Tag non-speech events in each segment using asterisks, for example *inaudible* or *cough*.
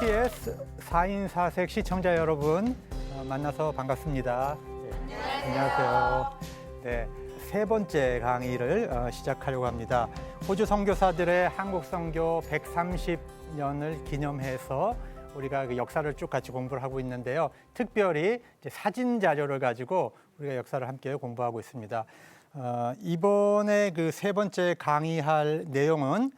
TBS 4인 4색 시청자 여러분 어, 만나서 반갑습니다. 네, 안녕하세요. 네, 세 번째 강의를 어, 시작하려고 합니다. 호주 선교사들의 한국 선교 130년을 기념해서 우리가 그 역사를 쭉 같이 공부를 하고 있는데요. 특별히 사진 자료를 가지고 우리가 역사를 함께 공부하고 있습니다. 어, 이번에 그 세 번째 강의할 내용은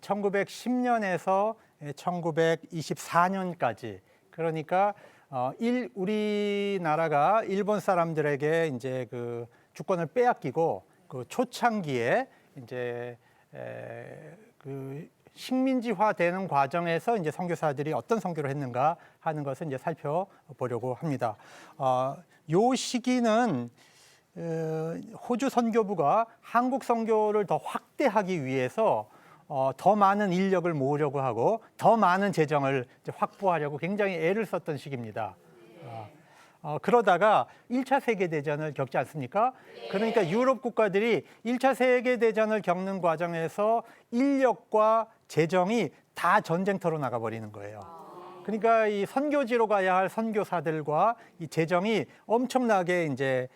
1910년에서 1924년까지 그러니까 어, 일, 우리나라가 일본 사람들에게 이제 그 주권을 빼앗기고 그 초창기에 이제 에, 그 식민지화되는 과정에서 이제 선교사들이 어떤 선교를 했는가 하는 것을 이제 살펴보려고 합니다. 어, 요 시기는 어, 호주 선교부가 한국 선교를 더 확대하기 위해서 어, 더 많은 인력을 모으려고 하고 더 많은 재정을 확보하려고 굉장히 애를 썼던 시기입니다. 어, 어, 그러다가 1차 세계대전을 겪지 않습니까? 그러니까 유럽 국가들이 1차 세계대전을 겪는 과정에서 인력과 재정이 다 전쟁터로 나가버리는 거예요. 그러니까 이 선교지로 가야 할 선교사들과 이 재정이 엄청나게 이제 에,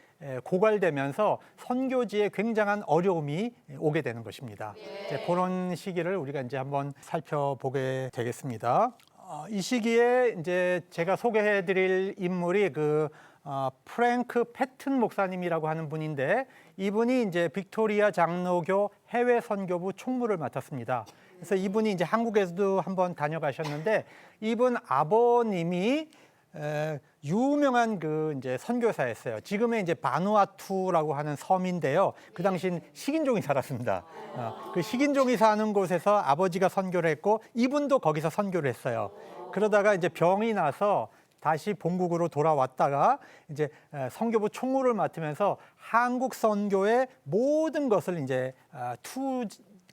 고갈되면서 선교지에 굉장한 어려움이 오게 되는 것입니다. 이제 그런 시기를 우리가 이제 한번 살펴보게 되겠습니다. 어, 이 시기에 이제 제가 소개해드릴 인물이 그 어, 프랭크 패튼 목사님이라고 하는 분인데 이분이 이제 빅토리아 장로교 해외 선교부 총무를 맡았습니다. 그래서 이분이 이제 한국에서도 한번 다녀가셨는데 이분 아버님이 에, 유명한 그 이제 선교사였어요. 지금의 이제 바누아투라고 하는 섬인데요. 그 당시엔 식인종이 살았습니다. 어, 그 식인종이 사는 곳에서 아버지가 선교를 했고 이분도 거기서 선교를 했어요. 그러다가 이제 병이 나서 다시 본국으로 돌아왔다가 이제 에, 선교부 총무를 맡으면서 한국 선교의 모든 것을 이제 아, 투,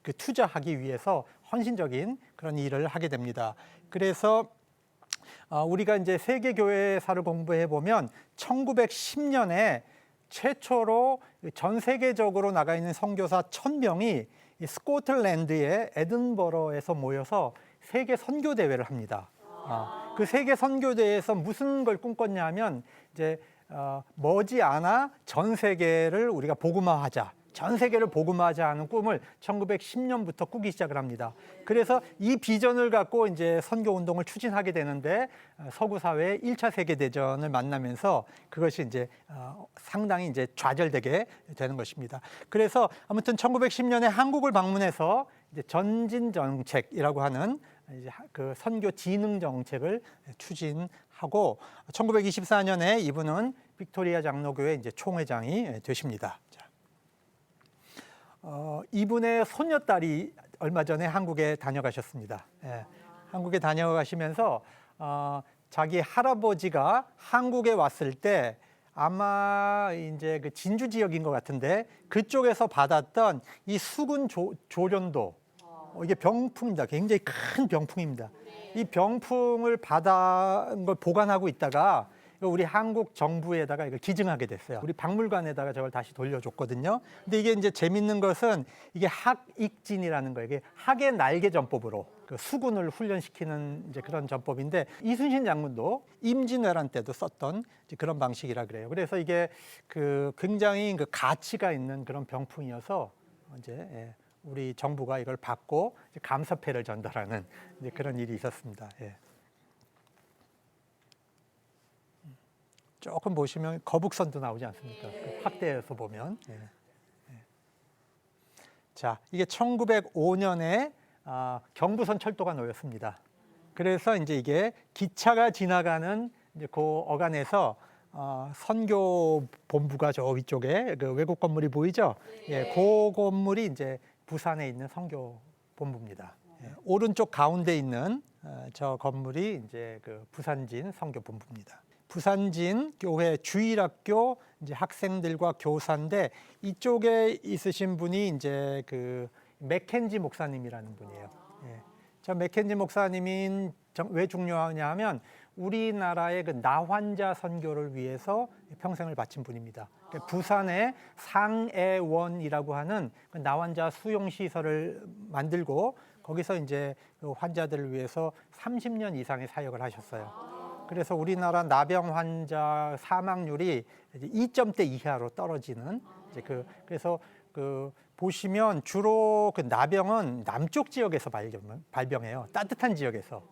그 투자하기 위해서 헌신적인 그런 일을 하게 됩니다. 그래서 어, 우리가 이제 세계 교회사를 공부해 보면 1910년에 최초로 전 세계적으로 나가 있는 선교사 1000명이 이 스코틀랜드의 에든버러에서 모여서 세계 선교 대회를 합니다. 어, 그 세계 선교 대회에서 무슨 걸 꿈꿨냐면 이제 어, 머지않아 전 세계를 우리가 복음화하자. 전 세계를 복음화하자 하는 꿈을 1910년부터 꾸기 시작을 합니다. 그래서 이 비전을 갖고 이제 선교 운동을 추진하게 되는데 어, 서구 사회의 1차 세계 대전을 만나면서 그것이 이제 어, 상당히 이제 좌절되게 되는 것입니다. 그래서 아무튼 1910년에 한국을 방문해서 이제 전진 정책이라고 하는 그 선교 진흥 정책을 추진하고 1924년에 이분은 빅토리아 장로교회 이제 총회장이 되십니다. 자. 어, 이분의 손녀딸이 얼마 전에 한국에 다녀가셨습니다. 예, 한국에 다녀가시면서 어, 자기 할아버지가 한국에 왔을 때 아마 이제 그 진주 지역인 것 같은데 그쪽에서 받았던 이 수군 조, 조련도 어, 이게 병풍입니다. 굉장히 큰 병풍입니다. 이 병풍을 받은 걸 보관하고 있다가 우리 한국 정부에다가 이걸 기증하게 됐어요. 우리 박물관에다가 저걸 다시 돌려줬거든요. 근데 이게 이제 재밌는 것은 이게 학익진이라는 거예요. 이게 학의 날개 전법으로 그 수군을 훈련시키는 이제 그런 전법인데 이순신 장군도 임진왜란 때도 썼던 그런 방식이라 그래요. 그래서 이게 그 굉장히 그 가치가 있는 그런 병풍이어서 이제 예, 우리 정부가 이걸 받고 감사패를 전달하는 그런 일이 있었습니다. 예. 조금 보시면 거북선도 나오지 않습니까? 그 확대해서 보면. 예. 예. 자, 이게 1905년에 아, 경부선 철도가 놓였습니다. 그래서 이제 이게 기차가 지나가는 이제 그 어간에서 어, 선교 본부가 저 위쪽에 그 외국 건물이 보이죠? 예, 그 건물이 이제 부산에 있는 선교 본부입니다. 예, 오른쪽 가운데 있는 어, 저 건물이 이제 그 부산진 선교 본부입니다. 부산진 교회 주일학교 이제 학생들과 교사인데 이쪽에 있으신 분이 이제 그 맥켄지 목사님이라는 분이에요. 예. 저 맥켄지 목사님이 정- 왜 중요하냐 하면 우리나라의 그 나환자 선교를 위해서 평생을 바친 분입니다. 그 부산에 상애원이라고 하는 그 나환자 수용 시설을 만들고 거기서 이제 그 환자들을 위해서 30년 이상의 사역을 하셨어요. 그래서 우리나라 나병 환자 사망률이 이제 2점대 이하로 떨어지는 이제 그 그래서 그 보시면 주로 그 나병은 남쪽 지역에서 발병, 발병해요. 따뜻한 지역에서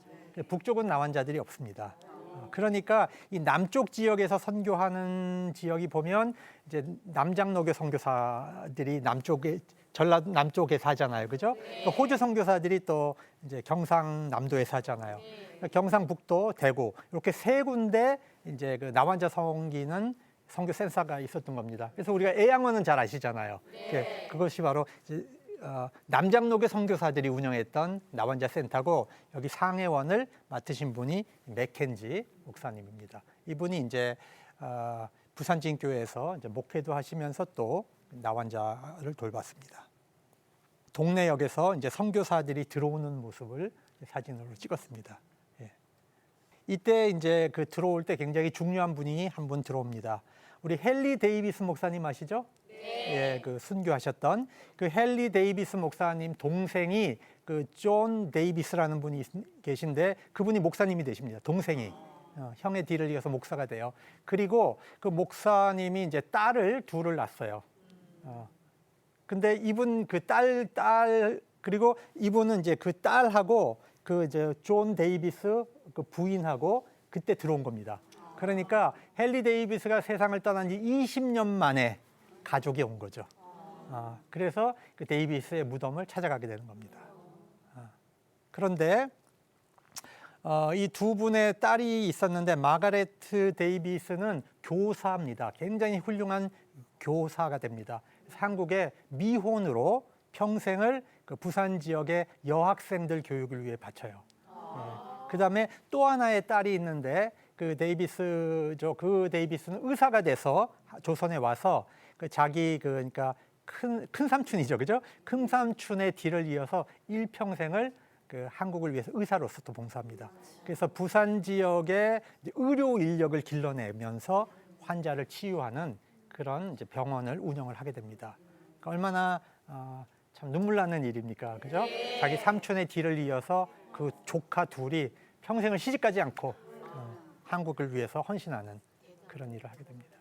북쪽은 나환자들이 없습니다. 어, 그러니까 이 남쪽 지역에서 선교하는 지역이 보면 이제 남장로교 선교사들이 남쪽에 전라도 남쪽에 사잖아요, 그죠? 또 호주 선교사들이 또 이제 경상남도에 사잖아요. 그러니까 경상북도, 대구 이렇게 세 군데 이제 그 나환자 성기는 선교 센터가 있었던 겁니다. 그래서 우리가 애양원은 잘 아시잖아요. 그- 그것이 바로 이제 어, 남장로교 선교사들이 운영했던 나환자 센터고 여기 상해원을 맡으신 분이 맥켄지 목사님입니다. 이분이 이제 어, 부산진교회에서 이제 목회도 하시면서 또 나환자를 돌봤습니다. 동네 역에서 이제 선교사들이 들어오는 모습을 사진으로 찍었습니다. 예. 이때 이제 그 들어올 때 굉장히 중요한 분이 한 분 들어옵니다. 우리 헨리 데이비스 목사님 아시죠? 예, 그 순교하셨던 그 헨리 데이비스 목사님 동생이 그 존 데이비스라는 분이 있- 계신데 그분이 목사님이 되십니다. 동생이 어, 형의 뒤를 이어서 목사가 돼요. 그리고 그 목사님이 이제 딸을 둘을 낳았어요. 어, 근데 이분 그 딸 딸 그리고 이분은 이제 그 딸하고 그 이제 존 데이비스 그 부인하고 그때 들어온 겁니다. 그러니까 헨리 데이비스가 세상을 떠난 지 20년 만에 가족이 온 거죠. 아, 그래서 그 데이비스의 무덤을 찾아가게 되는 겁니다. 아, 그런데 어, 이 두 분의 딸이 있었는데 마가레트 데이비스는 교사입니다. 굉장히 훌륭한 교사가 됩니다. 한국의 미혼으로 평생을 그 부산 지역의 여학생들 교육을 위해 바쳐요. 그 다음에 또 하나의 딸이 있는데 그 데이비스죠. 그 데이비스는 의사가 돼서 조선에 와서 그 자기 그 그러니까 큰, 큰 삼촌이죠. 그죠? 큰 삼촌의 뒤를 이어서 일평생을 그 한국을 위해서 의사로서 또 봉사합니다. 그래서 부산 지역의 의료 인력을 길러내면서 환자를 치유하는 그런 이제 병원을 운영을 하게 됩니다. 그러니까 얼마나 어, 참 눈물 나는 일입니까, 그죠? 자기 삼촌의 뒤를 이어서 그 조카 둘이 평생을 시집가지 않고 어, 한국을 위해서 헌신하는 그런 일을 하게 됩니다.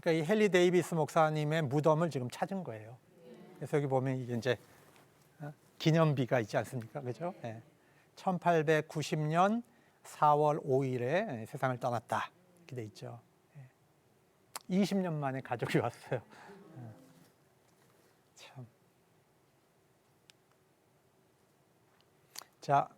그러니까 이 헨리 데이비스 목사님의 무덤을 지금 찾은 거예요. 그래서 여기 보면 이게 이제 어, 기념비가 있지 않습니까, 그죠? 예. 1890년 4월 5일에 세상을 떠났다 이렇게 돼 있죠. 예. 20년 만에 가족이 왔어요. 예. 참. 자,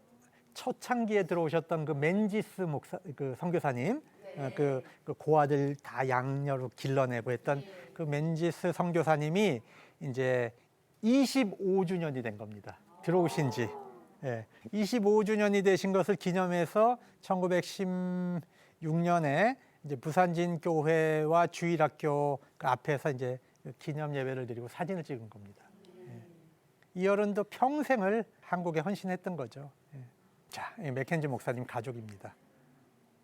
초창기에 들어오셨던 그 맨지스 목사 그 선교사님 어, 그, 그 고아들 다 양녀로 길러내고 했던 그 맨지스 선교사님이 이제 25주년이 된 겁니다. 들어오신 지. 예, 25주년이 되신 것을 기념해서 1916년에 이제 부산진 교회와 주일학교 그 앞에서 이제 그 기념 예배를 드리고 사진을 찍은 겁니다. 예. 이 어른도 평생을 한국에 헌신했던 거죠. 예. 자, 이 맥켄지 목사님 가족입니다.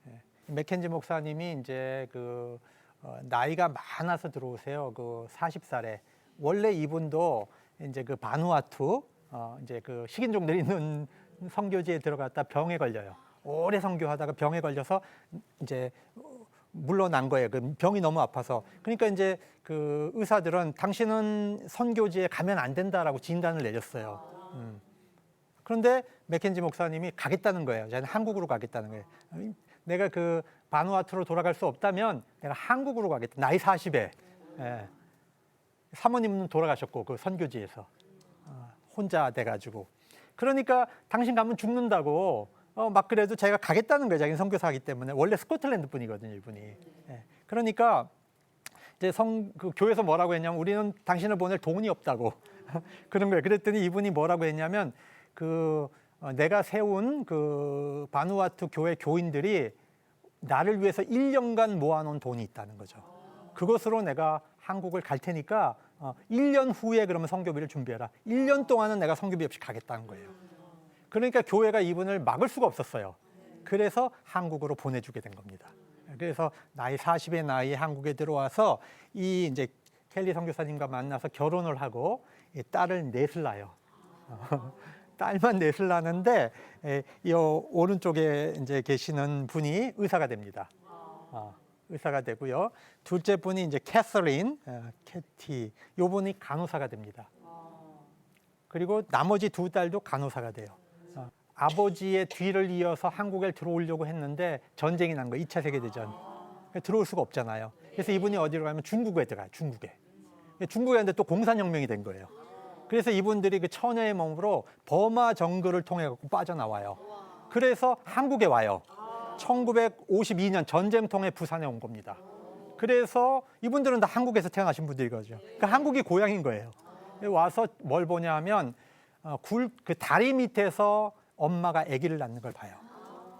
예. 이 맥켄지 목사님이 이제 그 어, 나이가 많아서 들어오세요. 그 40살에 원래 이분도 이제 그 바누아투 어, 이제 그 식인종들이 있는 *laughs* 선교지에 들어갔다 병에 걸려요. 오래 선교하다가 병에 걸려서 이제 물러난 거예요. 그 병이 너무 아파서. 그러니까 이제 그 의사들은 당신은 선교지에 가면 안 된다라고 진단을 내렸어요. 음. 그런데 맥켄지 목사님이 가겠다는 거예요. 저는 한국으로 가겠다는 거예요. 내가 그 바누아투로 돌아갈 수 없다면 내가 한국으로 가겠다. 나이 40에. 예. 사모님은 돌아가셨고 그 선교지에서 어, 혼자 돼 가지고. 그러니까 당신 가면 죽는다고 어, 막 그래도 자기가 가겠다는 거예요. 자기는 선교사이기 때문에 원래 스코틀랜드 분이거든요, 이분이. 예. 그러니까 이제 성 그 교회에서 뭐라고 했냐면 우리는 당신을 보낼 돈이 없다고 *laughs* 그런 거예요. 그랬더니 이분이 뭐라고 했냐면 그 어, 내가 세운 그 바누아투 교회 교인들이 나를 위해서 1년간 모아놓은 돈이 있다는 거죠. 그것으로 내가 한국을 갈 테니까 어, 1년 후에 그러면 성교비를 준비해라. 1년 동안은 내가 성교비 없이 가겠다는 거예요. 그러니까 교회가 이분을 막을 수가 없었어요. 그래서 한국으로 보내주게 된 겁니다. 그래서 나이 40의 나이에 한국에 들어와서 이 이제 켈리 선교사님과 만나서 결혼을 하고 이 딸을 넷을 낳아요. *laughs* 딸만 넷을 낳는데 에, 이 오른쪽에 이제 계시는 분이 의사가 됩니다. 어, 의사가 되고요. 둘째 분이 이제 캐서린, 어, 캐티. 요 분이 간호사가 됩니다. 그리고 나머지 두 딸도 간호사가 돼요. 어, 아버지의 뒤를 이어서 한국에 들어오려고 했는데 전쟁이 난 거예요. 2차 세계대전. 그러니까 들어올 수가 없잖아요. 그래서 이분이 어디로 가면 중국에 들어가요. 중국에. 중국에 갔는데 또 공산혁명이 된 거예요. 그래서 이분들이 그 처녀의 몸으로 버마 정글을 통해 갖고 빠져나와요. 그래서 한국에 와요. 1952년 전쟁통에 부산에 온 겁니다. 그래서 이분들은 다 한국에서 태어나신 분들이거든요. 그러니까 한국이 고향인 거예요. 와서 뭘 보냐 하면 어, 굴, 그 다리 밑에서 엄마가 아기를 낳는 걸 봐요.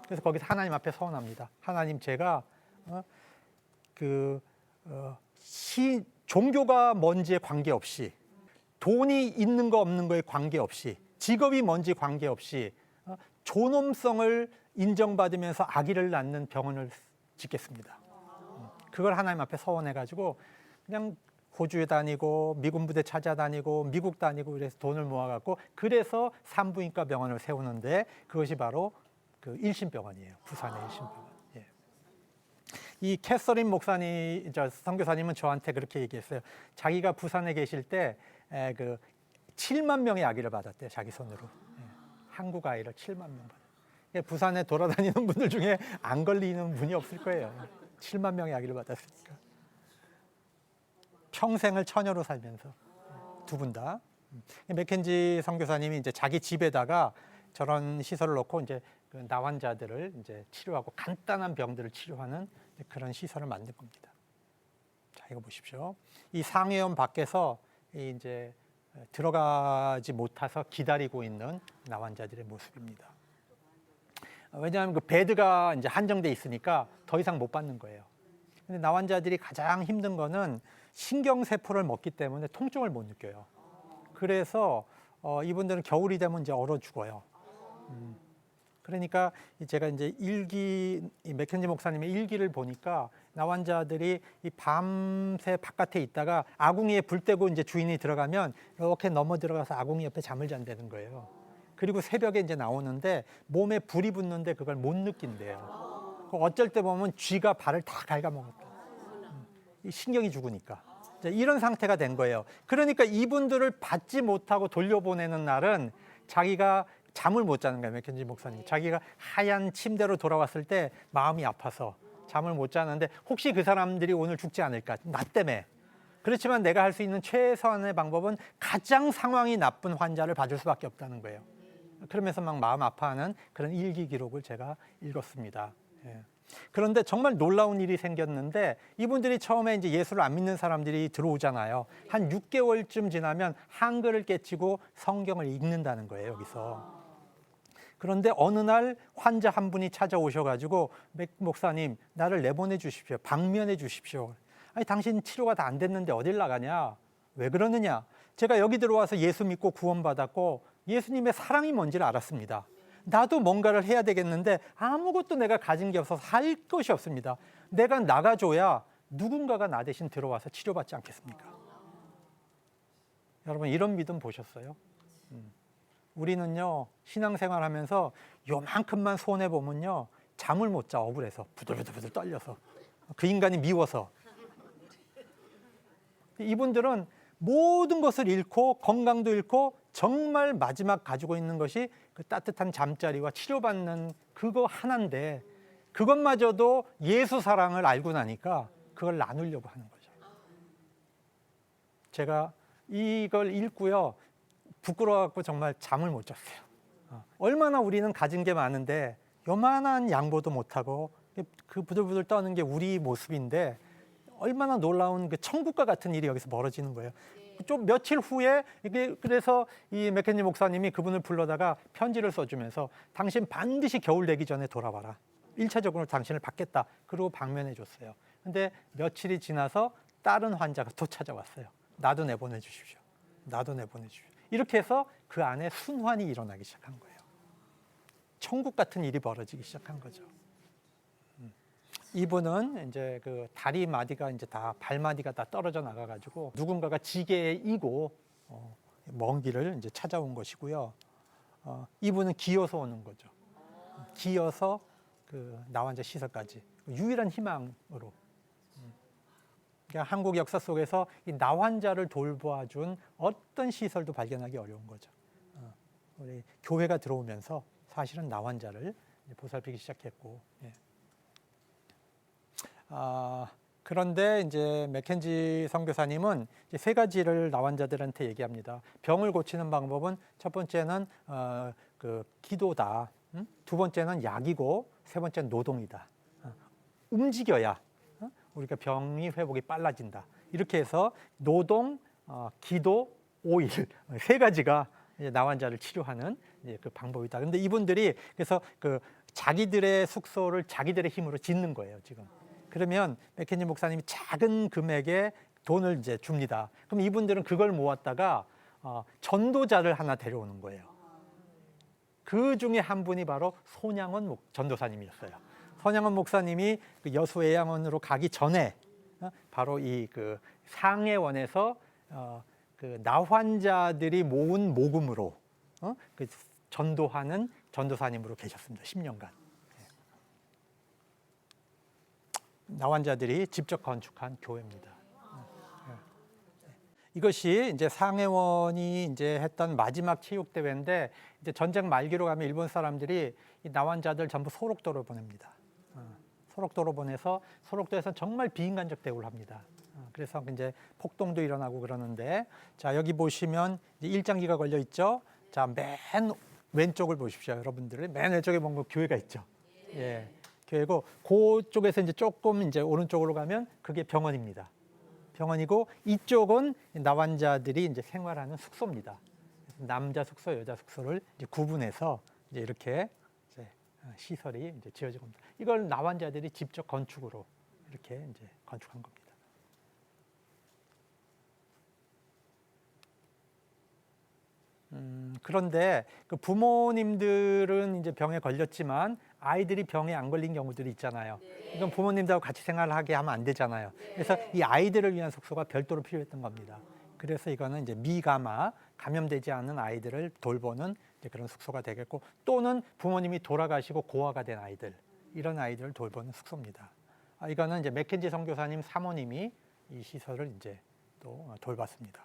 그래서 거기서 하나님 앞에 서원합니다. 하나님 제가 어, 그 어, 시, 종교가 뭔지에 관계없이 돈이 있는 거 없는 거에 관계없이 직업이 뭔지 관계없이 어, 존엄성을 인정받으면서 아기를 낳는 병원을 짓겠습니다. 음, 그걸 하나님 앞에 서원해 가지고 그냥 호주에 다니고 미군 부대 찾아다니고 미국 다니고 그래서 돈을 모아갖고 그래서 산부인과 병원을 세우는데 그것이 바로 그 일신병원이에요. 부산의 일신병원. 예. 이 캐서린 목사님, 저 선교사님은 저한테 그렇게 얘기했어요. 자기가 부산에 계실 때그 7만 명의 아기를 받았대요. 자기 손으로. 예. 한국 아이를 7만 명 받았어요. 예, 부산에 돌아다니는 분들 중에 안 걸리는 분이 없을 거예요. 7만 명의 아기를 받았으니까. 평생을 처녀로 살면서 두 분 다. 맥켄지 선교사님이 이제 자기 집에다가 저런 시설을 놓고 이제 그 나환자들을 이제 치료하고 간단한 병들을 치료하는 그런 시설을 만든 겁니다. 자, 이거 보십시오. 이 상해원 밖에서 이 이제 들어가지 못해서 기다리고 있는 나환자들의 모습입니다. 왜냐하면 그 베드가 이제 한정돼 있으니까 더 이상 못 받는 거예요. 근데 나환자들이 가장 힘든 거는 신경세포를 먹기 때문에 통증을 못 느껴요. 그래서 어, 이분들은 겨울이 되면 이제 얼어 죽어요. 음. 그러니까 이 제가 이제 일기 이 맥켄지 목사님의 일기를 보니까 나환자들이 이 밤새 바깥에 있다가 아궁이에 불 떼고 이제 주인이 들어가면 이렇게 넘어 들어가서 아궁이 옆에 잠을 잔다는 거예요. 그리고 새벽에 이제 나오는데 몸에 불이 붙는데 그걸 못 느낀대요. 그 어쩔 때 보면 쥐가 발을 다 갉아먹었다. 신경이 죽으니까. 이런 상태가 된 거예요. 그러니까 이분들을 받지 못하고 돌려보내는 날은 자기가 잠을 못 자는 거예요. 맥켄지 목사님. 자기가 하얀 침대로 돌아왔을 때 마음이 아파서 잠을 못 자는데 혹시 그 사람들이 오늘 죽지 않을까? 나 때문에. 그렇지만 내가 할 수 있는 최선의 방법은 가장 상황이 나쁜 환자를 봐줄 수밖에 없다는 거예요. 그러면서 막 마음 아파하는 그런 일기 기록을 제가 읽었습니다. 예. 그런데 정말 놀라운 일이 생겼는데 이분들이 처음에 이제 예수를 안 믿는 사람들이 들어오잖아요. 한 6개월쯤 지나면 한글을 깨치고 성경을 읽는다는 거예요, 여기서. 그런데 어느 날 환자 한 분이 찾아오셔가지고 맥 목사님 나를 내보내 주십시오. 방면해 주십시오. 아니 당신 치료가 다 안 됐는데 어딜 나가냐? 왜 그러느냐? 제가 여기 들어와서 예수 믿고 구원받았고 예수님의 사랑이 뭔지를 알았습니다. 나도 뭔가를 해야 되겠는데 아무것도 내가 가진 게 없어서 할 것이 없습니다. 내가 나가줘야 누군가가 나 대신 들어와서 치료받지 않겠습니까? 여러분 이런 믿음 보셨어요? 음. 우리는요 신앙생활 하면서 요만큼만 손해 보면요 잠을 못 자 억울해서 부들부들부들 떨려서 그 인간이 미워서 이분들은 모든 것을 잃고 건강도 잃고 정말 마지막 가지고 있는 것이 그 따뜻한 잠자리와 치료받는 그거 하나인데 그것마저도 예수 사랑을 알고 나니까 그걸 나누려고 하는 거죠. 제가 이걸 읽고요. 부끄러워갖고 정말 잠을 못 잤어요. 어, 얼마나 우리는 가진 게 많은데 요만한 양보도 못하고 그 부들부들 떠는 게 우리 모습인데 얼마나 놀라운 그 천국과 같은 일이 여기서 벌어지는 거예요. 좀 며칠 후에 이게 그래서 이 맥켄지 목사님이 그분을 불러다가 편지를 써주면서 당신 반드시 겨울 되기 전에 돌아와라. 일차적으로 당신을 받겠다. 그리고 방면해 줬어요. 근데 며칠이 지나서 다른 환자가 또 찾아왔어요. 나도 내보내 주십시오. 나도 내보내 주십시오. 이렇게 해서 그 안에 순환이 일어나기 시작한 거예요. 천국 같은 일이 벌어지기 시작한 거죠. 이분은 이제 그 다리 마디가 이제 다 발마디가 다 떨어져 나가가지고 누군가가 지게에 이고 어, 먼 길을 이제 찾아온 것이고요. 어, 이분은 기어서 오는 거죠. 기어서 그 나환자 시설까지 유일한 희망으로. 음. 그러니까 한국 역사 속에서 이 나환자를 돌봐준 어떤 시설도 발견하기 어려운 거죠. 어, 우리 교회가 들어오면서 사실은 나환자를 보살피기 시작했고. 예. 아, 그런데 이제 맥켄지 선교사님은 이제 세 가지를 나환자들한테 얘기합니다. 병을 고치는 방법은 첫 번째는 어, 그 기도다. 음? 두 번째는 약이고 세 번째는 노동이다. 어, 움직여야 어? 우리가 병이 회복이 빨라진다. 이렇게 해서 노동, 어, 기도, 오일 *laughs* 세 가지가 나환자를 치료하는 그 방법이다. 근데 이분들이 그래서 그 자기들의 숙소를 자기들의 힘으로 짓는 거예요, 지금. 그러면 맥켄지 목사님이 작은 금액의 돈을 이제 줍니다. 그럼 이분들은 그걸 모았다가 어, 전도자를 하나 데려오는 거예요. 그 중에 한 분이 바로 손양원 목, 전도사님이었어요. 손양원 목사님이 그 여수해양원으로 가기 전에 어, 바로 이 그 상해원에서 어, 그 나환자들이 모은 모금으로 어, 그 전도하는 전도사님으로 계셨습니다. 10년간. 나환자들이 직접 건축한 교회입니다. 이것이 이제 상해원이 이제 했던 마지막 체육 대회인데 이제 전쟁 말기로 가면 일본 사람들이 이 나환자들 전부 소록도로 보냅니다. 어, 소록도로 보내서 소록도에서 정말 비인간적 대우를 합니다. 어, 그래서 이제 폭동도 일어나고 그러는데 자 여기 보시면 일장기가 걸려 있죠. 자 맨 왼쪽을 보십시오, 여러분들. 맨 왼쪽에 뭔가 교회가 있죠. 예. 교회고 그쪽에서 이제 조금 이제 오른쪽으로 가면 그게 병원입니다. 병원이고 이쪽은 나환자들이 이제 생활하는 숙소입니다. 남자 숙소, 여자 숙소를 이제 구분해서 이제 이렇게 이제 시설이 이제 지어진 겁니다. 이걸 나환자들이 직접 건축으로 이렇게 이제 건축한 겁니다. 음, 그런데 그 부모님들은 이제 병에 걸렸지만 아이들이 병에 안 걸린 경우들이 있잖아요. 이건 부모님들하고 같이 생활하게 하면 안 되잖아요. 그래서 이 아이들을 위한 숙소가 별도로 필요했던 겁니다. 그래서 이거는 이제 미가마 감염되지 않은 아이들을 돌보는 그런 숙소가 되겠고 또는 부모님이 돌아가시고 고아가 된 아이들 이런 아이들을 돌보는 숙소입니다. 아, 이거는 이제 맥켄지 선교사님 사모님이 이 시설을 이제 또 돌봤습니다.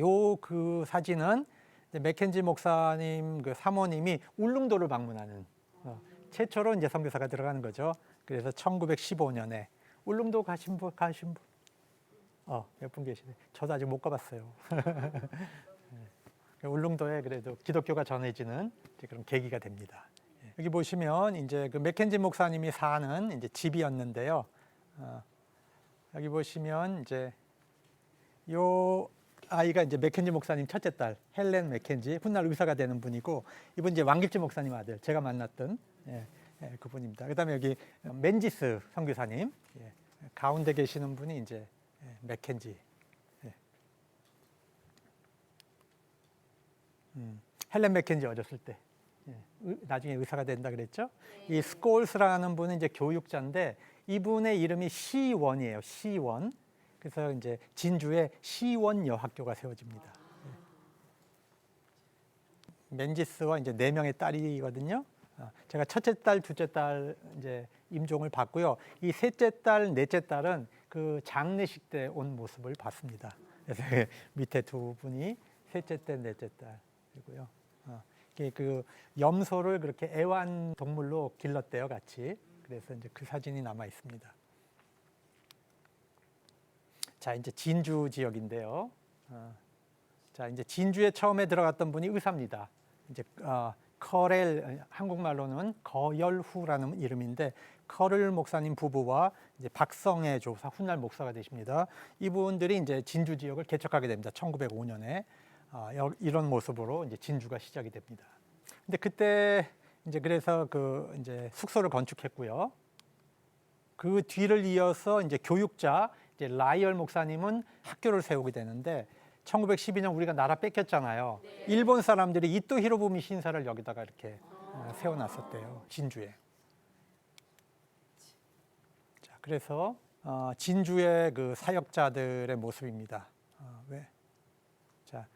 요 그 사진은 맥켄지 목사님 그 사모님이 울릉도를 방문하는 어, 최초로 이제 선교사가 들어가는 거죠. 그래서 1915년에 울릉도 가신 분 가신 분, 어, 몇 분 계시네. 저도 아직 못 가봤어요. *laughs* 네. 울릉도에 그래도 기독교가 전해지는 그런 계기가 됩니다. 예. 여기 보시면 이제 그 맥켄지 목사님이 사는 이제 집이었는데요. 어, 여기 보시면 이제 요 아이가 이제 맥켄지 목사님 첫째 딸 헬렌 맥켄지 훗날 의사가 되는 분이고 이분 이제 왕길지 목사님 아들 제가 만났던 예, 예, 그분입니다. 그다음에 여기 맨지스 선교사님 예, 가운데 계시는 분이 이제 예, 맥켄지 예. 음, 헬렌 맥켄지 어렸을 때 예, 의- 나중에 의사가 된다 그랬죠. 이 스콜스라는 분은 이제 교육자인데 이분의 이름이 시원이에요. 시원. 그래서 이제 진주에 시원 여학교가 세워집니다. 예. 맨지스와 이제 네 명의 딸이거든요. 어, 제가 첫째 딸, 둘째 딸 이제 임종을 봤고요. 이 셋째 딸, 넷째 딸은 그 장례식 때 온 모습을 봤습니다. 그래서 *laughs* 밑에 두 분이 셋째 딸, 넷째 딸이고요. 어, 그 염소를 그렇게 애완 동물로 길렀대요, 같이. 그래서 이제 그 사진이 남아 있습니다. 자, 이제 진주 지역인데요. 어, 자, 이제 진주에 처음에 들어갔던 분이 의사입니다. 이제 어, 커렐 한국말로는 거열후라는 이름인데 커렐 목사님 부부와 이제 박성애 조사 훗날 목사가 되십니다. 이분들이 이제 진주 지역을 개척하게 됩니다. 1905년에 어, 여- 이런 모습으로 이제 진주가 시작이 됩니다. 근데 그때 이제 그래서 그 이제 숙소를 건축했고요. 그 뒤를 이어서 이제 교육자 이제 라이얼 목사님은 학교를 세우게 되는데 1912년 우리가 나라 뺏겼잖아요. 일본 사람들이 이토 히로부미 신사를 여기다가 이렇게 어, 세워놨었대요. 진주에. 자, 그래서 어, 진주의 그 사역자들의 모습입니다. 어, 왜? 자,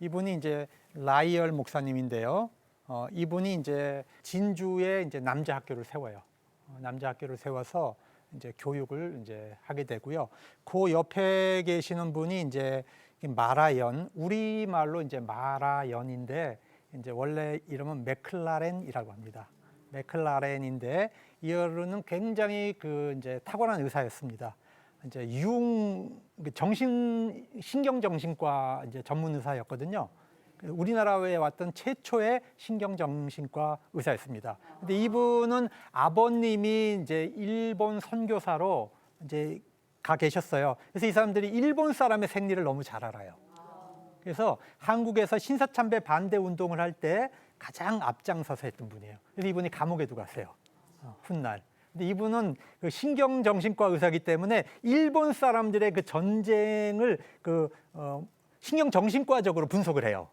이분이 이제 라이얼 목사님인데요. 어, 이분이 이제 진주에 이제 남자 학교를 세워요. 어, 남자 학교를 세워서 이제 교육을 이제 하게 되고요. 그 옆에 계시는 분이 이제 이 마라연 우리 말로 이제 마라연인데 이제 원래 이름은 맥클라렌이라고 합니다. 맥클라렌인데 이 어른은 굉장히 그 이제 탁월한 의사였습니다. 이제 융 정신 신경 정신과 이제 전문 의사였거든요. 그 우리나라에 왔던 최초의 신경 정신과 의사였습니다. 근데 이분은 아버님이 이제 일본 선교사로 이제 가 계셨어요. 그래서 이 사람들이 일본 사람의 생리를 너무 잘 알아요. 그래서 한국에서 신사참배 반대 운동을 할 때 가장 앞장서서 했던 분이에요. 그래서 이분이 감옥에도 갔어요. 어, 훗날. 근데 이분은 그 신경정신과 의사기 때문에 일본 사람들의 그 전쟁을 그 어, 신경정신과적으로 분석을 해요.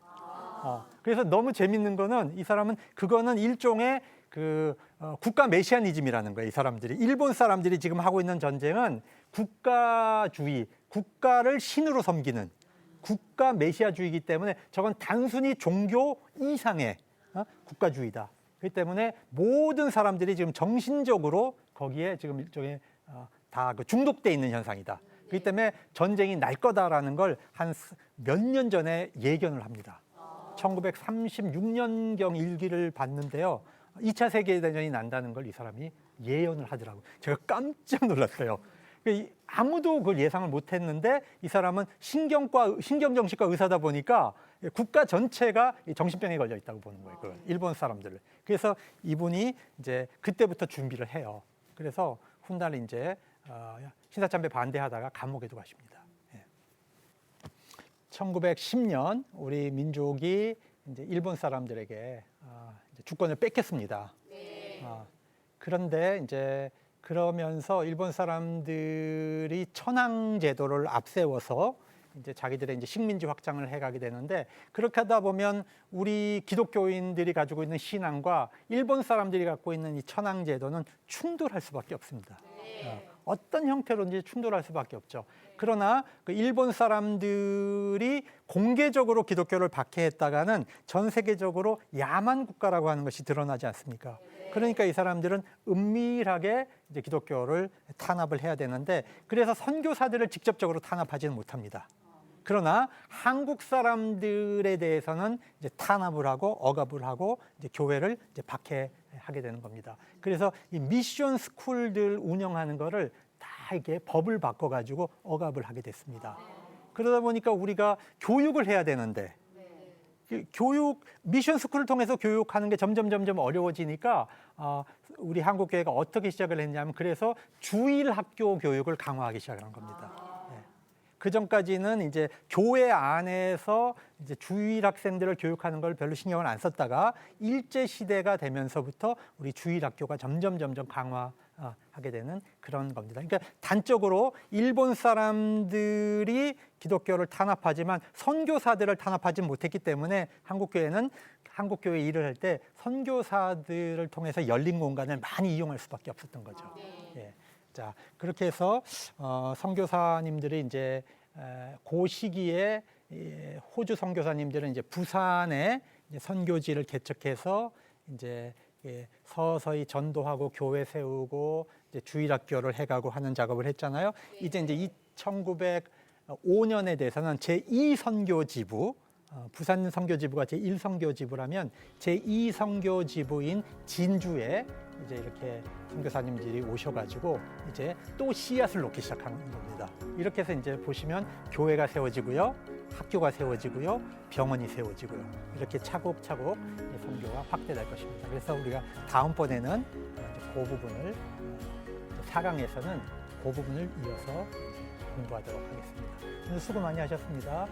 어, 그래서 너무 재밌는 거는 이 사람은 그거는 일종의 그 어, 국가 메시아니즘이라는 거예요. 이 사람들이 일본 사람들이 지금 하고 있는 전쟁은 국가주의, 국가를 신으로 섬기는 국가 메시아주의이기 때문에 저건 단순히 종교 이상의 어? 국가주의다. 그렇기 때문에 모든 사람들이 지금 정신적으로 거기에 지금 일종의 어, 다 그 중독돼 있는 현상이다. 그렇기 때문에 전쟁이 날 거다라는 걸 한 몇 년 전에 예견을 합니다. 1936년경 일기를 봤는데요. 2차 세계대전이 난다는 걸 이 사람이 예언을 하더라고요. 제가 깜짝 놀랐어요. 그 아무도 그걸 예상을 못 했는데 이 사람은 신경과, 신경정신과 의사다 보니까 국가 전체가 이 정신병에 걸려 있다고 보는 거예요. 그 일본 사람들을. 그래서 이분이 이제 그때부터 준비를 해요. 그래서 훗날 이제 어, 신사참배 반대하다가 감옥에도 가십니다. 예. 1910년 우리 민족이 이제 일본 사람들에게 어, 이제 주권을 뺏겼습니다. 어, 그런데 이제 그러면서 일본 사람들이 천황 제도를 앞세워서 이제 자기들의 이제 식민지 확장을 해가게 되는데 그렇게 하다 보면 우리 기독교인들이 가지고 있는 신앙과 일본 사람들이 갖고 있는 이 천황 제도는 충돌할 수밖에 없습니다. 어, 어떤 형태로든지 충돌할 수밖에 없죠. 그러나 그 일본 사람들이 공개적으로 기독교를 박해했다가는 전 세계적으로 야만 국가라고 하는 것이 드러나지 않습니까? 그러니까 이 사람들은 은밀하게 이제 기독교를 탄압을 해야 되는데 그래서 선교사들을 직접적으로 탄압하지는 못합니다. 그러나 한국 사람들에 대해서는 이제 탄압을 하고 억압을 하고 이제 교회를 이제 박해하게 되는 겁니다. 그래서 이 미션 스쿨들 운영하는 거를 다 이게 법을 바꿔 가지고 억압을 하게 됐습니다. 그러다 보니까 우리가 교육을 해야 되는데 그 교육 미션 스쿨을 통해서 교육하는 게 점점 점점 어려워지니까 어, 우리 한국 교회가 어떻게 시작을 했냐면 그래서 주일 학교 교육을 강화하기 시작한 겁니다. 예. 그 전까지는 이제 교회 안에서 이제 주일 학생들을 교육하는 걸 별로 신경을 안 썼다가 일제 시대가 되면서부터 우리 주일 학교가 점점 점점 강화 하게 되는 그런 겁니다. 그러니까 단적으로 일본 사람들이 기독교를 탄압하지만 선교사들을 탄압하지 못했기 때문에 한국 교회는 한국 교회 일을 할 때 선교사들을 통해서 열린 공간을 많이 이용할 수밖에 없었던 거죠. 예. 자 그렇게 해서 어, 선교사님들이 이제 에, 그 시기에 이 호주 선교사님들은 이제 부산에 이제 선교지를 개척해서 이제 예, 서서히 전도하고 교회 세우고 이제 주일학교를 해가고 하는 작업을 했잖아요. 이제 이제 1905년에 대해서는 제2 선교지부 어, 부산 선교지부가 제1 선교지부라면 제2 선교지부인 진주에 이제 이렇게 선교사님들이 오셔가지고 이제 또 씨앗을 놓기 시작하는 겁니다. 이렇게 해서 이제 보시면 교회가 세워지고요, 학교가 세워지고요, 병원이 세워지고요. 이렇게 차곡차곡 이 선교가 확대될 것입니다. 그래서 우리가 다음번에는 그 부분을 어, 4강에서는 그 부분을 이어서 공부하도록 하겠습니다. 오늘 수고 많이 하셨습니다.